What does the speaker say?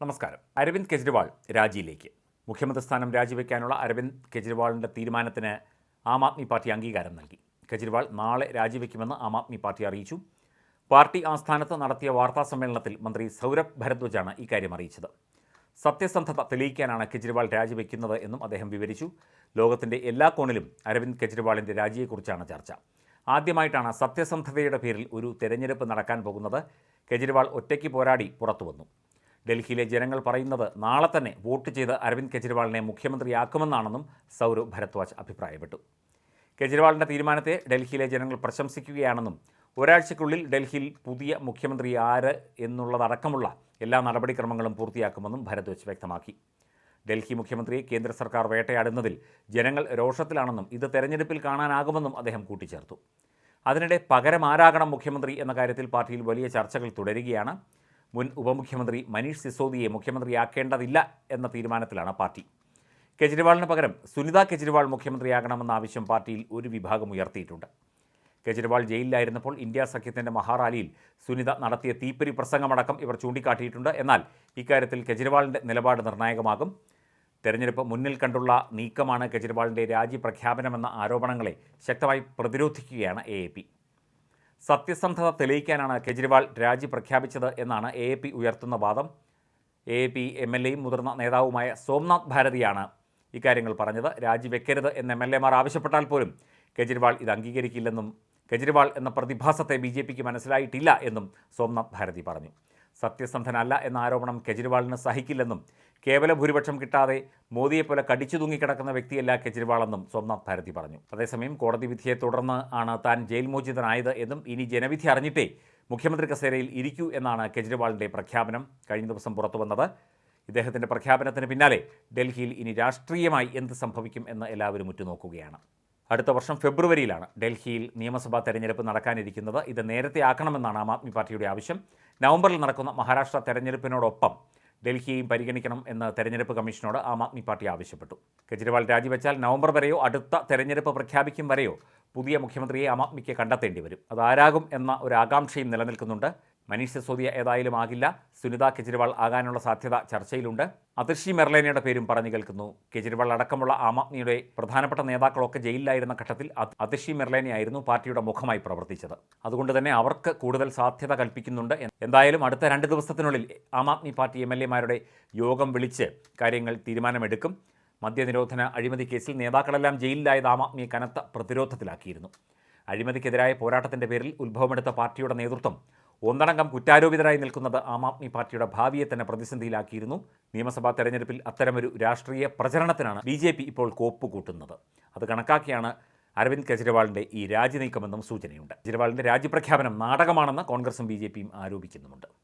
നമസ്കാരം. അരവിന്ദ് കെജ്രിവാൾ രാജിയിലേക്ക്. മുഖ്യമന്ത്രി സ്ഥാനം രാജിവെക്കാനുള്ള അരവിന്ദ് കെജ്രിവാളിന്റെ തീരുമാനത്തിന് ആം ആദ്മി പാർട്ടി അംഗീകാരം നൽകി. കെജ്രിവാൾ നാളെ രാജിവെക്കുമെന്ന് ആം ആദ്മി പാർട്ടി അറിയിച്ചു. പാർട്ടി ആസ്ഥാനത്ത് നടത്തിയ വാർത്താ സമ്മേളനത്തിൽ മന്ത്രി സൗരഭ് ഭരദ്വജാണ് ഇക്കാര്യം അറിയിച്ചത്. സത്യസന്ധത തെളിയിക്കാനാണ് കെജ്രിവാൾ രാജിവെക്കുന്നത് എന്നും അദ്ദേഹം വിവരിച്ചു. ലോകത്തിന്റെ എല്ലാ കോണിലും അരവിന്ദ് കെജ്രിവാളിന്റെ രാജിയെക്കുറിച്ചാണ് ചർച്ച. ആദ്യമായിട്ടാണ് സത്യസന്ധതയുടെ പേരിൽ ഒരു തെരഞ്ഞെടുപ്പ് നടക്കാൻ പോകുന്നത്. കെജ്രിവാൾ ഒറ്റയ്ക്ക് പോരാടി പുറത്തുവന്നു. ഡൽഹിയിലെ ജനങ്ങൾ പറയുന്നത് നാളെ തന്നെ വോട്ട് ചെയ്ത് അരവിന്ദ് കെജ്രിവാളിനെ മുഖ്യമന്ത്രിയാക്കുമെന്നാണെന്നും സൗരവ് ഭരദ്വാജ് അഭിപ്രായപ്പെട്ടു. കെജ്രിവാളിന്റെ തീരുമാനത്തെ ഡൽഹിയിലെ ജനങ്ങൾ പ്രശംസിക്കുകയാണെന്നും ഒരാഴ്ചയ്ക്കുള്ളിൽ ഡൽഹിയിൽ പുതിയ മുഖ്യമന്ത്രി ആര് എന്നുള്ളതടക്കമുള്ള എല്ലാ നടപടിക്രമങ്ങളും പൂർത്തിയാക്കുമെന്നും ഭരദ്വാജ് വ്യക്തമാക്കി. ഡൽഹി മുഖ്യമന്ത്രിയെ കേന്ദ്ര സർക്കാർ വേട്ടയാടുന്നതിൽ ജനങ്ങൾ രോഷത്തിലാണെന്നും ഇത് തെരഞ്ഞെടുപ്പിൽ കാണാനാകുമെന്നും അദ്ദേഹം കൂട്ടിച്ചേർത്തു. അതിനിടെ പകരം ആരാകണം മുഖ്യമന്ത്രി എന്ന കാര്യത്തിൽ പാർട്ടിയിൽ വലിയ ചർച്ചകൾ തുടരുകയാണ്. മുൻ ഉപമുഖ്യമന്ത്രി മനീഷ് സിസോദിയെ മുഖ്യമന്ത്രിയാക്കേണ്ടതില്ല എന്ന തീരുമാനത്തിലാണ് പാർട്ടി. കെജ്രിവാളിന് പകരം സുനിത കെജ്രിവാൾ മുഖ്യമന്ത്രിയാകണമെന്ന ആവശ്യം പാർട്ടിയിൽ ഒരു വിഭാഗം ഉയർത്തിയിട്ടുണ്ട്. കെജ്രിവാൾ ജയിലിലായിരുന്നപ്പോൾ ഇന്ത്യ സഖ്യത്തിന്റെ മഹാറാലിയിൽ സുനിത നടത്തിയ തീപ്പരി പ്രസംഗമടക്കം ഇവർ ചൂണ്ടിക്കാട്ടിയിട്ടുണ്ട്. എന്നാൽ ഇക്കാര്യത്തിൽ കെജ്രിവാളിന്റെ നിലപാട് നിർണായകമാകും. തെരഞ്ഞെടുപ്പ് മുന്നിൽ കണ്ടുള്ള നീക്കമാണ് കെജ്രിവാളിന്റെ രാജി പ്രഖ്യാപനമെന്ന ആരോപണങ്ങളെ ശക്തമായി പ്രതിരോധിക്കുകയാണ് എ സത്യസന്ധത തെളിയിക്കാനാണ് കെജ്രിവാൾ രാജി പ്രഖ്യാപിച്ചത് എന്നാണ് എ ഉയർത്തുന്ന വാദം. എ പി എം എൽ എയും മുതിർന്ന നേതാവുമായ സോംനാഥ് ഭാരതിയാണ് ഇക്കാര്യങ്ങൾ പറഞ്ഞത്. രാജിവെക്കരുത് എന്ന് എം എൽ എമാർ ആവശ്യപ്പെട്ടാൽ പോലും കെജ്രിവാൾ ഇത് അംഗീകരിക്കില്ലെന്നും കെജ്രിവാൾ എന്ന പ്രതിഭാസത്തെ ബി ജെ പിക്ക് മനസ്സിലായിട്ടില്ല എന്നും സോംനാഥ് ഭാരതി പറഞ്ഞു. സത്യസന്ധനല്ല എന്ന ആരോപണം കെജ്രിവാളിന് സഹിക്കില്ലെന്നും കേവല ഭൂരിപക്ഷം കിട്ടാതെ മോദിയെപ്പോലെ കടിച്ചു തൂങ്ങിക്കിടക്കുന്ന വ്യക്തിയല്ല കെജ്രിവാളെന്നും സോംനാഥ് ഭാരതി പറഞ്ഞു. അതേസമയം കോടതി വിധിയെ തുടർന്ന് ആണ് താൻ ജയിൽ മോചിതനായത് എന്നും ഇനി ജനവിധി അറിഞ്ഞിട്ടേ മുഖ്യമന്ത്രി കസേരയിൽ ഇരിക്കൂ എന്നാണ് കെജ്രിവാളിന്റെ പ്രഖ്യാപനം. കഴിഞ്ഞ ദിവസം പുറത്തു വന്നത് ഇദ്ദേഹത്തിന്റെ പ്രഖ്യാപനത്തിന് പിന്നാലെ ഡൽഹിയിൽ ഇനി രാഷ്ട്രീയമായി എന്ത് സംഭവിക്കും എന്ന് എല്ലാവരും ഉറ്റുനോക്കുകയാണ്. അടുത്ത വർഷം ഫെബ്രുവരിയിലാണ് ഡൽഹിയിൽ നിയമസഭാ തെരഞ്ഞെടുപ്പ് നടക്കാനിരിക്കുന്നത്. ഇത് നേരത്തെ ആക്കണമെന്നാണ് ആം ആദ്മി പാർട്ടിയുടെ ആവശ്യം. നവംബറിൽ നടക്കുന്ന മഹാരാഷ്ട്ര തെരഞ്ഞെടുപ്പിനോടൊപ്പം ഡൽഹിയെയും പരിഗണിക്കണം എന്ന് തെരഞ്ഞെടുപ്പ് കമ്മീഷനോട് ആം ആദ്മി പാർട്ടി ആവശ്യപ്പെട്ടു. കെജ്രിവാൾ രാജിവെച്ചാൽ നവംബർ വരെയോ അടുത്ത തെരഞ്ഞെടുപ്പ് പ്രഖ്യാപിക്കും വരെയോ പുതിയ മുഖ്യമന്ത്രിയെ ആം ആദ്മിക്ക് കണ്ടെത്തേണ്ടി വരും. അതാരാകും എന്ന ഒരു ആകാംക്ഷയും നിലനിൽക്കുന്നുണ്ട്. മനീഷ് സിസോദിയ ഏതായാലും ആകില്ല. സുനിത കെജ്രിവാൾ ആകാനുള്ള സാധ്യത ചർച്ചയിലുണ്ട്. അതിർഷി മെർലേനയുടെ പേരും പറഞ്ഞു കേൾക്കുന്നു. കെജ്രിവാൾ അടക്കമുള്ള ആം ആദ്മിയുടെ പ്രധാനപ്പെട്ട നേതാക്കളൊക്കെ ജയിലിലായിരുന്ന ഘട്ടത്തിൽ അതിർഷി മെർലേനയായിരുന്നു പാർട്ടിയുടെ മുഖമായി പ്രവർത്തിച്ചത്. അതുകൊണ്ട് തന്നെ അവർക്ക് കൂടുതൽ സാധ്യത കൽപ്പിക്കുന്നുണ്ട് എന്തായാലും അടുത്ത രണ്ട് ദിവസത്തിനുള്ളിൽ Aam Aadmi party M L എമാരുടെ യോഗം വിളിച്ച് കാര്യങ്ങൾ തീരുമാനമെടുക്കും. മദ്യനിരോധന അഴിമതി കേസിൽ നേതാക്കളെല്ലാം ജയിലിലായത് ആം ആദ്മിയെ കനത്ത പ്രതിരോധത്തിലാക്കിയിരുന്നു. അഴിമതിക്കെതിരായ പോരാട്ടത്തിന്റെ പേരിൽ ഉത്ഭവമെടുത്ത പാർട്ടിയുടെ നേതൃത്വം ഒന്നടങ്കം കുറ്റാരോപിതരായി നിൽക്കുന്നത് ആം ആദ്മി പാർട്ടിയുടെ ഭാവിയെ തന്നെ പ്രതിസന്ധിയിലാക്കിയിരുന്നു. നിയമസഭാ തെരഞ്ഞെടുപ്പിൽ അത്തരമൊരു രാഷ്ട്രീയ പ്രചരണത്തിനാണ് ബി ജെ പി ഇപ്പോൾ കോപ്പ് കൂട്ടുന്നത് അത് കണക്കാക്കിയാണ് അരവിന്ദ് കെജ്രിവാളിന്റെ ഈ രാജി നീക്കമെന്നും സൂചനയുണ്ട്. കെജ്രിവാളിന്റെ രാജ്യപ്രഖ്യാപനം നാടകമാണെന്ന് കോൺഗ്രസും ബി ആരോപിക്കുന്നുമുണ്ട്.